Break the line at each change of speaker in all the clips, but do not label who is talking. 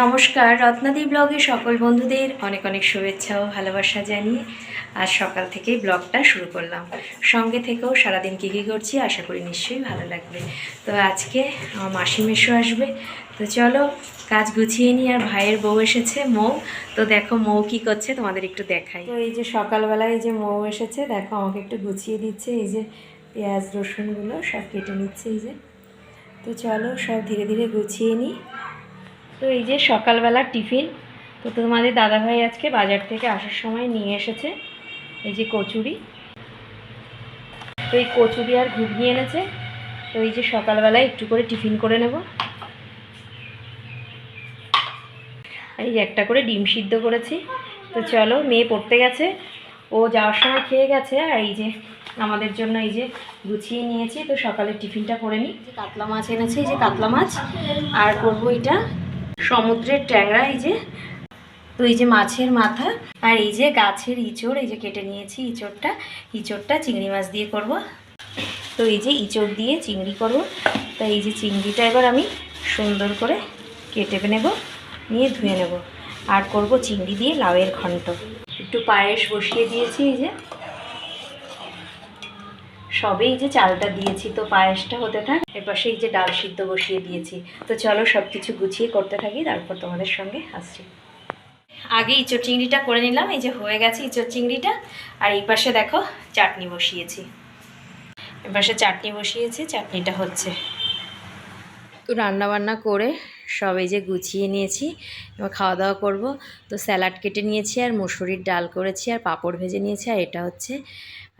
নমস্কার, রত্নাদি ব্লগে সকল বন্ধুদের অনেক অনেক শুভেচ্ছা ও ভালোবাসা জানিয়ে আজ সকাল থেকেই ব্লগটা শুরু করলাম। সঙ্গে থেকেও সারাদিন কী কী করছি আশা করি নিশ্চয়ই ভালো লাগবে। তো আজকে আমার মাসি মেশো আসবে। তো চলো কাজ গুছিয়ে নিই আর ভাইয়ের বউ এসেছে, মৌ। তো দেখো মৌ কী করছে তোমাদের একটু দেখাই। তো এই যে সকালবেলায় এই যে মৌ এসেছে, দেখো আমাকে একটু গুছিয়ে দিচ্ছে, এই যে পেঁয়াজ রসুনগুলো সব কেটে নিচ্ছে, এই যে। তো চলো সব ধীরে ধীরে গুছিয়ে নিই। তো এই যে সকালবেলার টিফিন, তো তোমাদের দাদাভাই আজকে বাজার থেকে আসার সময় নিয়ে এসেছে এই যে কচুরি। তো এই কচুরি আর ঘুগনি এনেছে, তো এই যে সকালবেলায় একটু করে টিফিন করে নেব। এই যে একটা করে ডিম সিদ্ধ করেছি। তো চলো, মেয়ে পড়তে গেছে, ও যাওয়ার সময় খেয়ে গেছে, আর এই যে আমাদের জন্য এই যে গুছিয়ে নিয়েছি, তো সকালে টিফিনটা করে নিই। যে কাতলা মাছ এনেছে, এই যে কাতলা মাছ, আর করব এটা। সমুদ্রের ট্যাংরা, এই যে, তো এই যে মাছের মাথা আর এই যে গাছের ইঁচড়, এই যে কেটে নিয়েছি ইঁচড়টা ইঁচড়টা চিংড়ি মাছ দিয়ে করব। তো এই যে ইঁচড় দিয়ে চিংড়ি করব। তো এই যে চিংড়িটা এবার আমি সুন্দর করে কেটে নেব, নিয়ে ধুয়ে নেব। আর করব চিংড়ি দিয়ে লাউয়ের ঘন্ট। একটু পায়েস বসিয়ে দিয়েছি এই যে। সবেই যে চালটা দিয়েছি, তো পায়েসটা হতে থাক। এরপর সেই যে ডাল সিদ্ধ বসিয়ে দিয়েছি। তো চলো সব কিছু গুছিয়ে করতে থাকি, তারপর তোমাদের সঙ্গে আসছি। আগে ইঁচড় চিংড়িটা করে নিলাম, এই যে হয়ে গেছে ইঁচড় চিংড়িটা। আর এই পাশে দেখো, চাটনি বসিয়েছি। এ পাশে চাটনি বসিয়েছি, চাটনিটা হচ্ছে। তো রান্না বান্না করে সব এই যে গুছিয়ে নিয়েছি, এবার খাওয়া দাওয়া করব। তো স্যালাড কেটে নিয়েছি আর মুসুরির ডাল করেছি আর পাঁপড় ভেজে নিয়েছি আর এটা হচ্ছে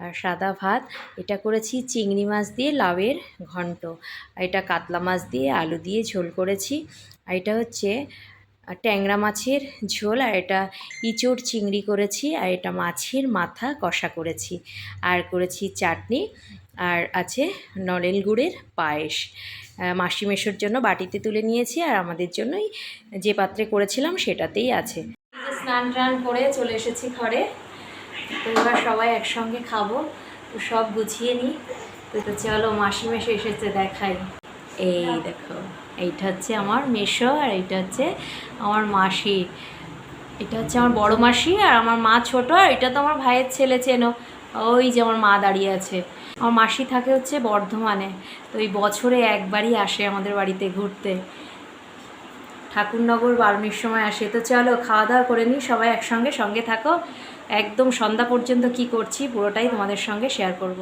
আর সাদা ভাত। এটা করেছি চিংড়ি মাছ দিয়ে লাউয়ের ঘন্ট। আর এটা কাতলা মাছ দিয়ে আলু দিয়ে ঝোল করেছি। আর এটা হচ্ছে ট্যাংরা মাছের ঝোল। আর এটা ইঁচড় চিংড়ি করেছি। আর এটা মাছের মাথা কষা করেছি। আর করেছি চাটনি। আর আছে নলেল গুড়ের পায়েস। মাসি মেশোর জন্য বাটিতে তুলে নিয়েছি আর আমাদের জন্যই যে পাত্রে করেছিলাম সেটাতেই আছে। স্নান টান করে চলে এসেছি ঘরে। তো এবার সবাই একসঙ্গে খাব। তো সব গুছিয়ে নিই। তো চলো মাসি মেশো এসেছে দেখাই। এই দেখো, এইটা হচ্ছে আমার মেশো আর এইটা হচ্ছে আমার মাসি। এটা হচ্ছে আমার বড় মাসি আর আমার মা ছোট আর এটা তো আমার ভাইয়ের ছেলে চেনো। ওই যে আমার মা দাঁড়িয়ে আছে। আমার মাসি থাকে হচ্ছে বর্ধমানে, তো এই বছরে একবারই আসে আমাদের বাড়িতে ঘুরতে। ঠাকুরনগর বারুনির সময় আসে। তো চলো খাওয়া দাওয়া করে নিই, সবাই একসঙ্গে, সঙ্গে থাকো। একদম সন্ধ্যা পর্যন্ত কি করছি, পুরোটাই তোমাদের সঙ্গে শেয়ার করব।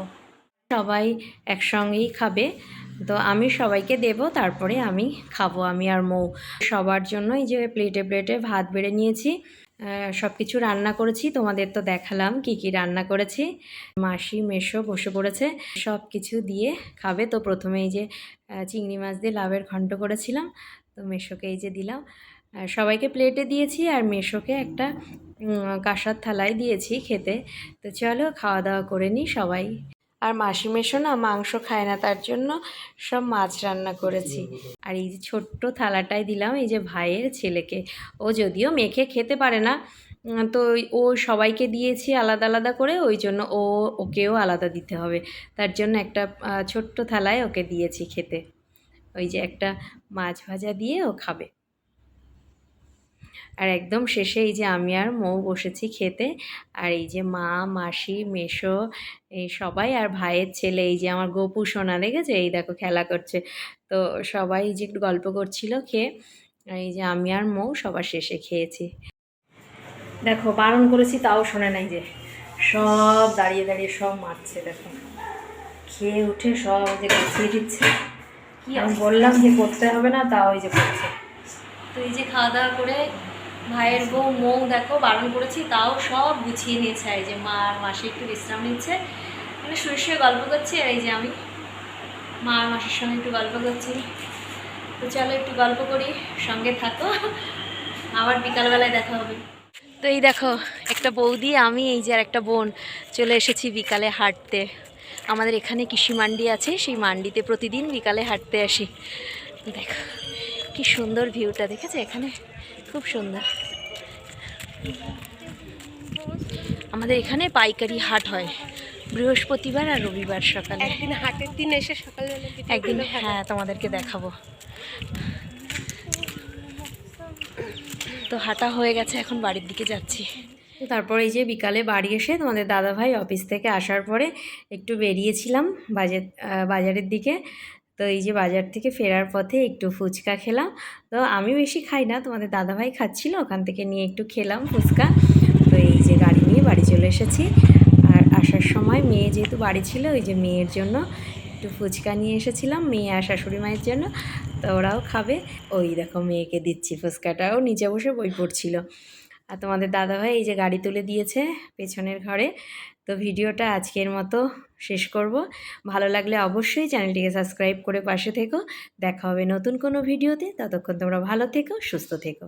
সবাই একসঙ্গেই খাবে, তো আমি সবাইকে দেব, তারপরে আমি খাব, আমি আর মৌ। সবার জন্য এই যে প্লেটে প্লেটে ভাত বেড়ে নিয়েছি। সব কিছু রান্না করেছি। তোমাদের তো দেখালাম কি কি রান্না করেছি। মাসি মেশো বসে পড়েছে। সব কিছু দিয়ে খাবে। তো প্রথমে এই যে চিংড়ি মাছ দিয়ে লাভের ঘন্ট করেছিলাম। তো মেশোকে এই যে দিলাম। সবাইকে প্লেটে দিয়েছি আর মেশোকে একটা কাঁসার থালায় দিয়েছি খেতে। তো চলো খাওয়া দাওয়া করে নিই সবাই। আর মাসি মেশো না মাংস খায় না, তার জন্য সব মাছ রান্না করেছি। আর এই যে ছোট্ট থালাটাই দিলাম, এই যে ভাইয়ের ছেলেকে। ও যদিও মেখে খেতে পারে না তো ও সবাইকে দিয়েছি আলাদা আলাদা করে, ওই জন্য ও, ওকেও আলাদা দিতে হবে। তার জন্য একটা ছোট্ট থালায় ওকে দিয়েছি খেতে। ওই যে একটা মাছ ভাজা দিয়ে ও খাবে। আর একদম শেষে এই যে আমি আর মৌ বসেছি খেতে, আর এই যে মা, মাসি মেশো এই সবাই আর ভাইয়ের ছেলে, এই যে আমার গোপু সোনা, দেখেছে? এই দেখো খেলা করছে। তো সবাই যে একটু গল্প করছিল, খেয়ে এই যে আমি আর মৌ সবার শেষে খেয়েছি। দেখো, বারণ করেছি, তাও শোনে নাই যে। সব দাঁড়িয়ে দাঁড়িয়ে সব মারছে, দেখো। খেয়ে উঠে সব যে গুছিয়ে দিচ্ছে। আমি বললাম যে করতে হবে না, তাও ওই যে করছে। তো এই যে খাওয়া দাওয়া করে ভাইয়ের বউ মৌ দেখো বারণ করেছি, তাও সব গুছিয়ে নিয়েছে, এই যে মা আর মাসি একটু বিশ্রাম নিচ্ছে। মানে শুয়ে শুয়ে গল্প করছি এই যে আমি মা আর মাসির সঙ্গে একটু গল্প করছি। তো চলো একটু গল্প করি, সঙ্গে থাকো, আবার বিকালবেলায় দেখা হবে। তো এই দেখো, একটা বৌদি, আমি, এই যে আর একটা বোন, চলে এসেছি বিকালে হাঁটতে। আমাদের এখানে কৃষি মান্ডি আছে, সেই মান্ডিতে প্রতিদিন বিকালে হাঁটতে আসি। দেখো কি সুন্দর ভিউটা দেখেছে? এখানে খুব সুন্দর। আমাদের এখানে পাইকারি হাট হয় বৃহস্পতিবার আর রবিবার সকালে।
একদিন হাটের দিন এসে সকালে
একদিন হ্যাঁ তোমাদেরকে দেখাবো। তো হাঁটা হয়ে গেছে এখন বাড়ির দিকে যাচ্ছি। তারপর এই যে বিকালে বাড়ি এসে তোমাদের দাদাভাই অফিস থেকে আসার পরে একটু বেরিয়েছিলাম বাজার বাজারের দিকে। তো এই যে বাজার থেকে ফেরার পথে একটু ফুচকা খেলাম। তো আমি বেশি খাই না, তোমাদের দাদাভাই খাচ্ছিল, ওখান থেকে নিয়ে একটু খেলাম ফুচকা। তো এই যে গাড়ি নিয়ে বাড়ি চলে এসেছি। আর আসার সময় মেয়ে যেহেতু বাড়ি ছিল, ওই যে মেয়ের জন্য একটু ফুচকা নিয়ে এসেছিলাম, মেয়ে আর শাশুড়ি মায়ের জন্য। তো ওরাও খাবে। ওই দেখো মেয়েকে দিচ্ছি ফুচকাটাও, নিচে বসে বই পড়ছিল। আর তোমাদের দাদাভাই এই যে গাড়ি তুলে দিয়েছে পেছনের ঘরে। তো ভিডিওটা আজকের মতো শেষ করব। ভালো লাগলে অবশ্যই চ্যানেলটিকে সাবস্ক্রাইব করে পাশে থেকো। দেখা হবে নতুন কোনো ভিডিওতে। ততক্ষণ তোমরা ভালো থেকো, সুস্থ থেকো।